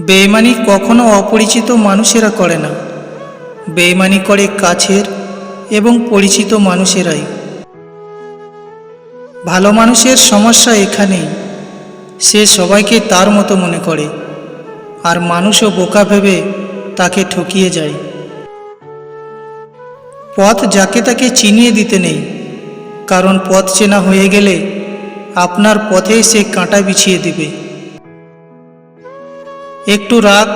বেইমানি কখনো অপরিচিত মানুষেরা করে না। বেইমানি করে কাছের এবং পরিচিত মানুষেরাই। ভালো মানুষের সমস্যা এখানেই। সে সবাইকে তার মতো মনে করে। আর মানুষও বোকা ভেবে তাকে ঠকিয়ে যায়। পথ যাকে তাকে চিনিয়ে দিতে নেই। কারণ পথ চেনা হয়ে গেলে আপনার পথেই সে কাঁটা বিছিয়ে দিবে। একটু রাগ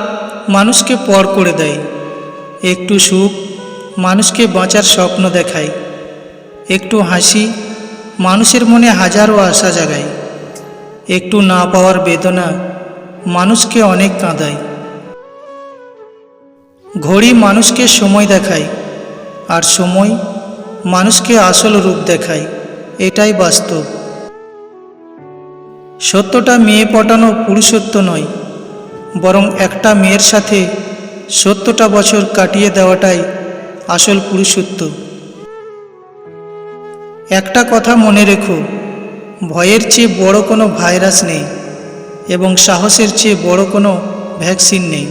মানুষকে পর করে দেয়। একটু সুখ মানুষকে বাঁচার স্বপ্ন দেখায়। একটু হাসি মানুষের মনে হাজারো আশা জাগায়। একটু না পাওয়ার বেদনা মানুষকে অনেক কাঁদায়। ঘড়ি মানুষকে সময় দেখায় আর সময় মানুষকে আসল রূপ দেখায়। এটাই বাস্তব। সত্যটা মেয়ে পটানো পুরুষত্ব নয় বরং একটা মেয়ের সাথে সত্তরটা বছর কাটিয়ে দেওয়াটাই আসল পুরুষত্ব। একটা কথা মনে রেখো, ভয়ের চেয়ে বড় কোনো ভাইরাস নেই এবং সাহসের চেয়ে বড় কোনো ভ্যাকসিন নেই।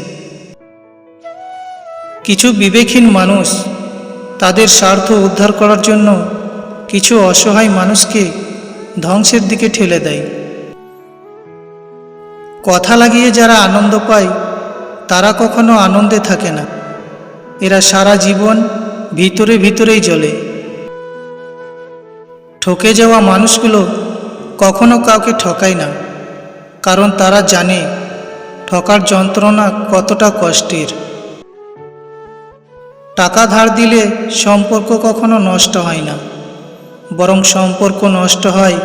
কিছু বিবেকহীন মানুষ তাদের স্বার্থ উদ্ধার করার জন্য কিছু অসহায় মানুষকে ধ্বংসের দিকে ঠেলে দেয়। কথা লাগিয়ে যারা আনন্দ পায়, তারা কখনো আনন্দে থাকে না। এরা সারা জীবন ভিতরে ভিতরেই জ্বলে। ঠকে যাওয়া মানুষগুলো কখনো কাউকে ঠকায় না, কারণ তারা জানে ঠকার যন্ত্রণা কতটা কষ্টের। টাকা ধার দিলে সম্পর্ক কখনো নষ্ট হয় না, বরং সম্পর্ক নষ্ট হয়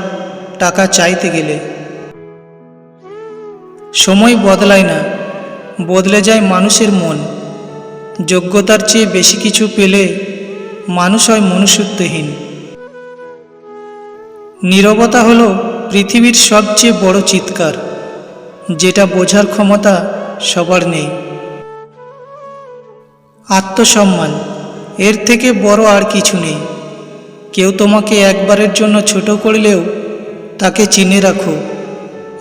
টাকা চাইতে গেলে। সময় বদলায় না, বদলে যায় মানুষের মন। যোগ্যতার চেয়ে বেশি কিছু পেলে মানুষ হয় মনুষ্যত্বহীন। নীরবতা হলো পৃথিবীর সবচেয়ে বড় চিৎকার, যেটা বোঝার ক্ষমতা সবার নেই। আত্মসম্মান, এর থেকে বড় আর কিছু নেই। কেউ তোমাকে একবারের জন্য ছোট করলেও তাকে চিনে রাখো।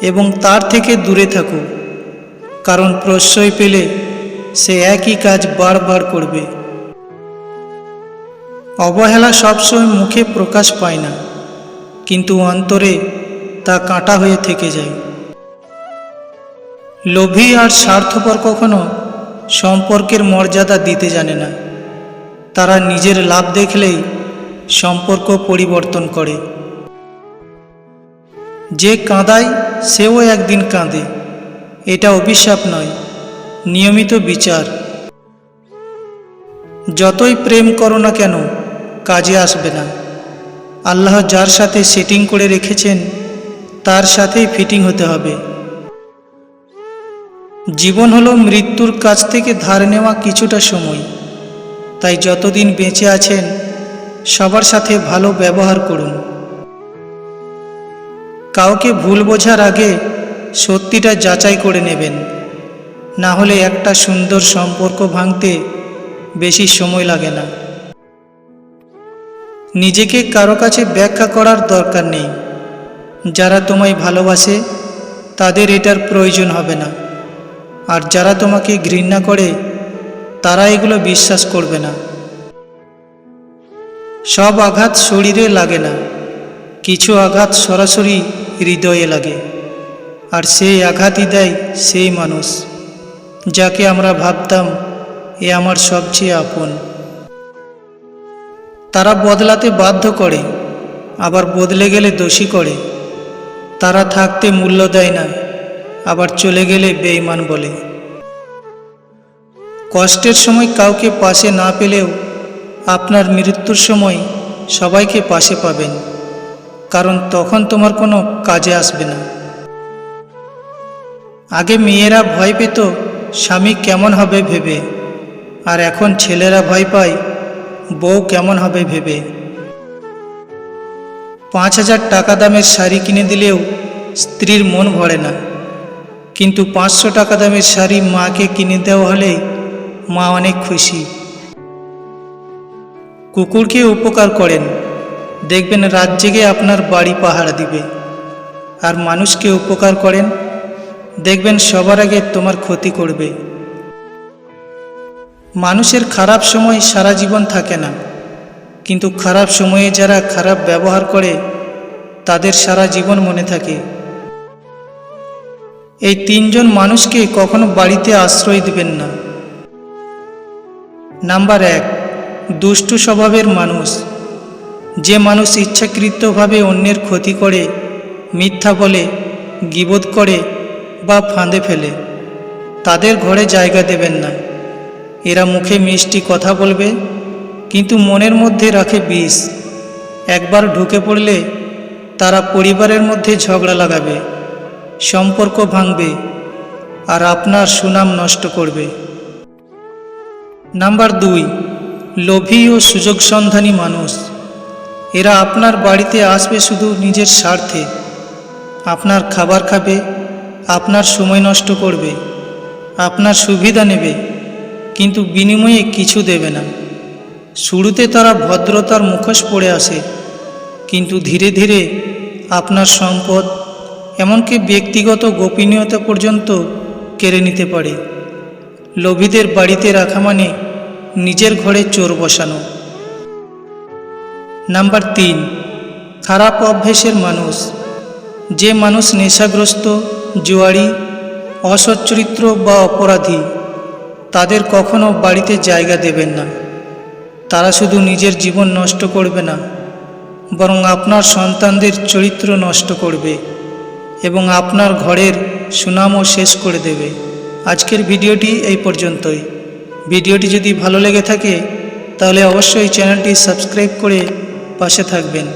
এবং তার থেকে দূরে থাকো, কারণ প্রশ্রয় পেলে সে একই কাজ বারবার করবে। অবহেলা সবসময় মুখে প্রকাশ পায় না, কিন্তু অন্তরে তা কাঁটা হয়ে থেকে যায়। লোভী আর স্বার্থপর কখনো সম্পর্কের মর্যাদা দিতে জানে না। তারা নিজের লাভ দেখলেই সম্পর্ক পরিবর্তন করে। যে কাঁদায় সেও একদিন কাঁদে। এটা অভিশাপ নয়, নিয়মিত বিচার। যতই প্রেম করো না কেন, কাজে আসবে না। আল্লাহ যার সাথে সেটিং করে রেখেছেন, তার সাথেই ফিটিং হতে হবে। জীবন হলো মৃত্যুর কাছ থেকে ধার নেওয়া কিছুটা সময়। তাই যতদিন বেঁচে আছেন, সবার সাথে ভালো ব্যবহার করুন। কাউকে ভুল বোঝার আগে সত্যিটা যাচাই করে নেবেন। না হলে একটা সুন্দর সম্পর্ক ভাঙতে বেশি সময় লাগে না। নিজেকে কারও কাছে ব্যাখ্যা করার দরকার নেই। যারা তোমায় ভালোবাসে, তাদের এটার প্রয়োজন হবে না। আর যারা তোমাকে ঘৃণা করে, তারা এগুলো বিশ্বাস করবে না। সব আঘাত শরীরে লাগে না। কিছু আঘাত সরাসরি হৃদয়ে লাগে, আর সেই আঘাতই দেয় সেই মানুষ, যাকে আমরা ভাবতাম এ আমার সবচেয়ে আপন। তারা বদলাতে বাধ্য করে, আবার বদলে গেলে দোষী করে। তারা থাকতে মূল্য দেয় না, আবার চলে গেলে বেইমান বলে। কষ্টের সময় কাউকে পাশে না পেলেও আপনার মৃত্যুর সময় সবাইকে পাশে পাবেন। কারণ তখন তোমার কোনো কাজে আসবে না। আগে মেয়েরা ভয় পেত, স্বামী কেমন হবে ভেবে, আর এখন ছেলেরা ভয় পায়, বউ কেমন হবে ভেবে। পাঁচ হাজার টাকা দামের শাড়ি কিনে দিলেও স্ত্রীর মন ভরে না। কিন্তু পাঁচশো টাকা দামের শাড়ি মাকে কিনে দেওয়া হলে মা অনেক খুশি। কুকুরকে উপকার করেন। দেখবেন রাত জেগে আপনার বাড়ি পাহারা দিবে। আর মানুষকে উপকার করেন, দেখবেন সবার আগে তোমার ক্ষতি করবে। মানুষের খারাপ সময় সারা জীবন থাকে না, কিন্তু খারাপ সময়ে যারা খারাপ ব্যবহার করে, তাদের সারা জীবন মনে থাকে। এই তিনজন মানুষকে কখনো বাড়িতে আশ্রয় দেবেন না। নাম্বার এক, দুষ্টু স্বভাবের মানুষ। যে মানুষ ইচ্ছাকৃতভাবে অন্যের ক্ষতি করে, মিথ্যা বলে, গিবোধ করে বা ফাঁদে ফেলে, তাদের ঘরে জায়গা দেবেন না। এরা মুখে মিষ্টি কথা বলবে, কিন্তু মনের মধ্যে রাখে বিষ। একবার ঢুকে পড়লে তারা পরিবারের মধ্যে ঝগড়া লাগাবে, সম্পর্ক ভাঙবে আর আপনার সুনাম নষ্ট করবে। নাম্বার দুই, লোভী ও সুযোগ সন্ধানী মানুষ। এরা আপনার বাড়িতে আসবে শুধু নিজের স্বার্থে। আপনার খাবার খাবে, আপনার সময় নষ্ট করবে, আপনার সুবিধা নেবে, কিন্তু বিনিময়ে কিছু দেবে না। শুরুতে তারা ভদ্রতার মুখোশ পড়ে আসে, কিন্তু ধীরে ধীরে আপনার সম্পদ, এমনকি ব্যক্তিগত গোপনীয়তা পর্যন্ত কেড়ে নিতে পারে। লোভীদের বাড়িতে রাখা মানে নিজের ঘরে চোর বসানো। নাম্বার তিন, খারাপ অভ্যেসের মানুষ। যে মানুষ নেশাগ্রস্ত জুয়ারি অসচ্চরিত্র বা অপরাধী, তাদের কখনো বাড়িতে জায়গা দেবেন না। তারা শুধু নিজের জীবন নষ্ট করবে না, বরং আপনার সন্তানদের চরিত্র নষ্ট করবে এবং আপনার ঘরের সুনামও শেষ করে দেবে। আজকের ভিডিওটি এই পর্যন্তই। ভিডিওটি যদি ভালো লেগে থাকে, তাহলে অবশ্যই চ্যানেলটি সাবস্ক্রাইব করে পাশে থাকবেন।